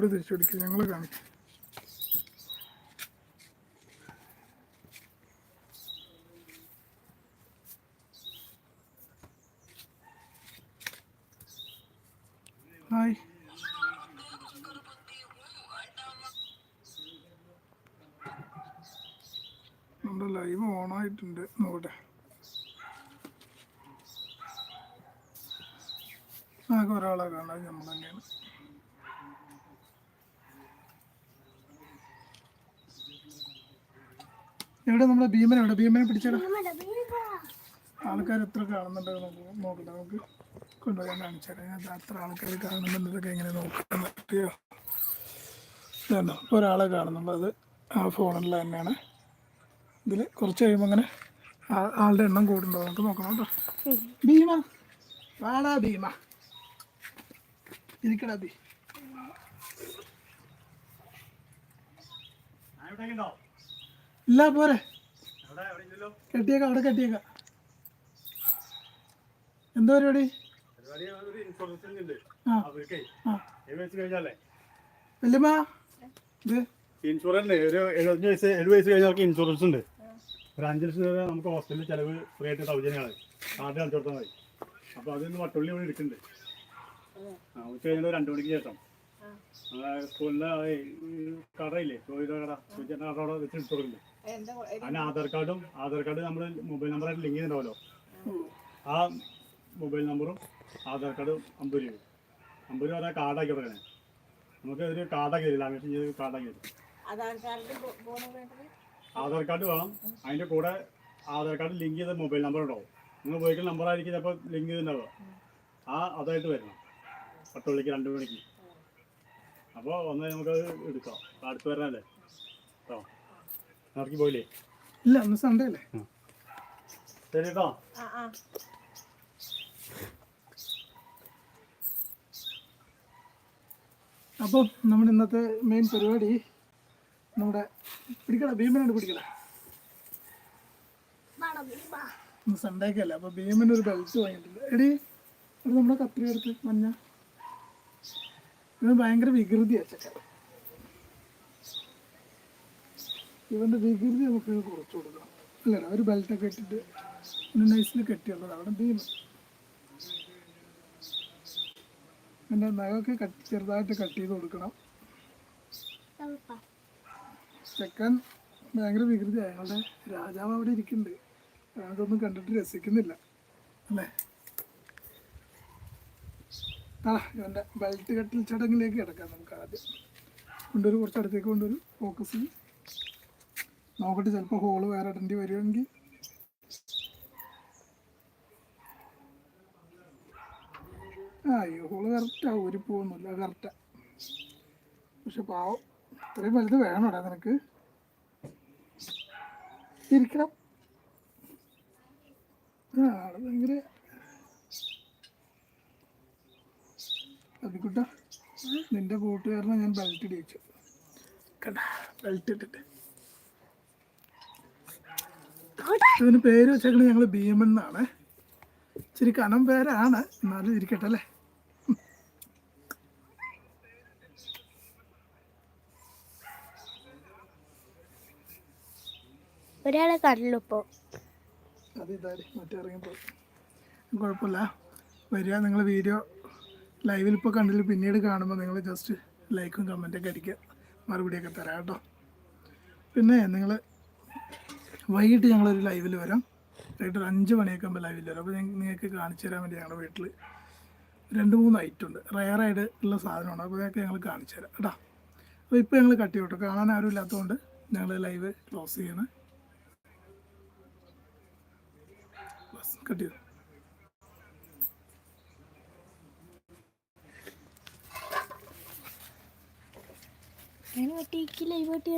അവിടെ തിരിച്ചു പിടിക്കും. ഞങ്ങൾ കാണിക്കും. ഹായ്. നമ്മുടെ ലൈവ് ഓണായിട്ടുണ്ട്. നോക്കട്ടെ. ആകെ ഒരാളെ കാണാൻ നമ്മൾ തന്നെയാണ്. എവിടെ നമ്മുടെ ഭീമൻ എവിടെ? ഭീമനെ പിടിച്ചടാ. ആൾക്കാർ എത്ര കാണുന്നുണ്ട് നോക്ക് നോക്കട്ടെ നമുക്ക് കൊണ്ടുപോയി കാണിച്ചേരാം അതിനകത്ത് അത്ര ആൾക്കാർ കാണുന്നുണ്ടൊക്കെ എങ്ങനെ നോക്കാൻ പറ്റിയോ? ഇപ്പോൾ ഒരാളെ കാണുന്നുള്ളത് ആ ഫോണിൽ തന്നെയാണ്. ഇതിൽ കുറച്ച് കഴിയുമ്പോൾ അങ്ങനെ ആളുടെ എണ്ണം കൂടുണ്ടോ നമുക്ക് നോക്കണം കേട്ടോ. ഭീമ വാടാ ഭീമ. ഇരിക്കടാ ഭീ. ഇല്ല പോരെ. കെട്ടിയേക്ക അവിടെ കെട്ടിയേക്ക. എന്താ പരിപാടി? ഇൻഷുറൻസ് ഇൻഷുറൻസ് ഉണ്ട്. ഒരു അഞ്ച് ലക്ഷം രൂപ നമുക്ക് ഹോസ്പിറ്റലിൽ ചിലവ് ഫ്രീ ആയിട്ട് സൗജന്യമാണ്. കാർഡ് കാണിച്ചു മതി. അപ്പോൾ അതിന്ന് വട്ടുള്ളി ഇവിടെ എടുക്കുന്നുണ്ട് ആ ഉച്ച കഴിഞ്ഞാൽ രണ്ടു മണിക്ക് ശേഷം. സ്കൂളിലെ കടയില്ലേ ചോദിച്ച കട. ചോദിച്ച കട വെച്ചിട്ട് കൊടുക്കില്ലേ അതിന് ആധാർ കാർഡും ആധാർ കാർഡ് നമ്മൾ മൊബൈൽ നമ്പറായിട്ട് ലിങ്ക് ചെയ്യുന്നുണ്ടാവല്ലോ ആ മൊബൈൽ നമ്പറും ആധാർ കാർഡും അമ്പത് രൂപ. അമ്പത് രൂപ പറഞ്ഞാൽ കാർഡാക്കി കൊടുക്കണേ. നമുക്ക് ഒരു കാർഡാക്കി തരില്ല ലാമിനേഷൻ ചെയ്ത് കാർഡാക്കി തരും. ആധാർ കാർഡ് വേണം. അതിന്റെ കൂടെ ആധാർ കാർഡ് ലിങ്ക് ചെയ്ത മൊബൈൽ നമ്പർ ഉണ്ടാവും. നിങ്ങൾ ഉപയോഗിക്കുന്ന നമ്പർ ആയിരിക്കും ചിലപ്പോൾ ലിങ്ക് ചെയ്തിട്ടുണ്ടാവുക. ആ അതായിട്ട് വരണം. പത്ത് മണിക്ക് രണ്ട് മണിക്ക്. അപ്പോൾ ഒന്ന് നമുക്കത് എടുക്കാം. അടുത്ത് വരണല്ലേ? കേട്ടോ ഇറക്കി പോയില്ലേ? ഇല്ല അന്ന് സൺഡേ അല്ലേ? ശരി കേട്ടോ ആ ആ. അപ്പം നമ്മുടെ ഇന്നത്തെ മെയിൻ പരിപാടി നമ്മുടെ പിടിക്കട ഭീമനോട് പിടിക്കട. സൺഡേക്കല്ലേ അപ്പൊ അല്ലേ അപ്പോൾ ഭീമന് ഒരു ബെൽറ്റ് വാങ്ങിയിട്ടുണ്ട്. എടി നമ്മുടെ കത്രി എടുത്ത് മഞ്ഞ. ഇവൻ ഭയങ്കര വികൃതിയാ ചക്ക ഇവന്റെ വികൃതി നമുക്ക് കുറച്ചു കൊടുക്കണം. അല്ലേ? ഒരു ബെൽറ്റൊക്കെ ഇട്ടിട്ട് ഒന്ന് നൈസിൽ കെട്ടിയുള്ളത് അവിടെ ഭീമൻ എന്റെ നഖമൊക്കെ കട്ട് ചെറുതായിട്ട് കട്ട് ചെയ്ത് കൊടുക്കണം. ചെക്കൻ ഭയങ്കര വികൃതി അയാളുടെ രാജാവ് അവിടെ ഇരിക്കുന്നുണ്ട്. അതൊന്നും കണ്ടിട്ട് രസിക്കുന്നില്ല. അല്ലേ? ആ ഇവന്റെ ബെൽറ്റ് കെട്ടൽ ചടങ്ങിലേക്ക് കിടക്കാം നമുക്ക് ആദ്യം. കൊണ്ടൊരു കുറച്ച് അടുത്തേക്ക് കൊണ്ടൊരു ഫോക്കസ് നോക്കട്ടെ ചിലപ്പോൾ ഹോൾ വേറെ ഇടേണ്ടി വരുമെങ്കിൽ. ആ ഈ ഹോൾ കറക്റ്റാവും ഒരു പോകുന്നില്ല കറക്റ്റാ പക്ഷെ പാവം ഇത്രയും വലുത് വേണോടാ നിനക്ക്? ഇരിക്കണം. ആ ഭയങ്കര അബിക്കുട്ട നിന്റെ കൂട്ടുകാരനെ ഞാൻ ബെൽറ്റ് ഇടിച്ചു കണ്ട ബെൽറ്റ് ഇട്ടിട്ട്. ഇതിന് പേര് വെച്ചേക്കണത് ഞങ്ങൾ ഭീമൻ എന്നാണ്. ഇച്ചിരി കനം പേരാണ് എന്നാലും ഇരിക്കട്ടെ അല്ലേ? ഒരാളെ കണ്ടു ഇപ്പോ. അത് മറ്റേ ഇറങ്ങിപ്പോ കുഴപ്പമില്ല. വരിക നിങ്ങൾ വീഡിയോ ലൈവിൽ ഇപ്പോൾ കണ്ടില്ല പിന്നീട് കാണുമ്പോൾ നിങ്ങൾ ജസ്റ്റ് ലൈക്കും കമന്റൊക്കെ അടിക്കുക. മറുപടിയൊക്കെ തരാം കേട്ടോ. പിന്നെ നിങ്ങൾ വൈകിട്ട് ഞങ്ങളൊരു ലൈവിൽ വരാം. വൈകിട്ട് അഞ്ച് മണിയൊക്കെ ആകുമ്പോൾ ലൈവിൽ വരാം. അപ്പോൾ നിങ്ങൾക്ക് കാണിച്ചു തരാൻ വേണ്ടി ഞങ്ങളുടെ വീട്ടിൽ രണ്ട് മൂന്ന് ഐറ്റം ഉണ്ട്. റയറായിട്ട് ഉള്ള സാധനമാണ്. അപ്പോൾ അതൊക്കെ ഞങ്ങൾ കാണിച്ചു തരാം കേട്ടോ. അപ്പോൾ ഇപ്പോൾ ഞങ്ങൾ കട്ട്. ചെയ്യട്ടോ കാണാൻ ആരും ഇല്ലാത്തതുകൊണ്ട് ഞങ്ങൾ ലൈവ് ക്ലോസ് ചെയ്യണം. കട്ട് ചെയ്തു. ഞാൻ ഒറ്റയ്ക്ക് ലൈവ് ഒട്ടി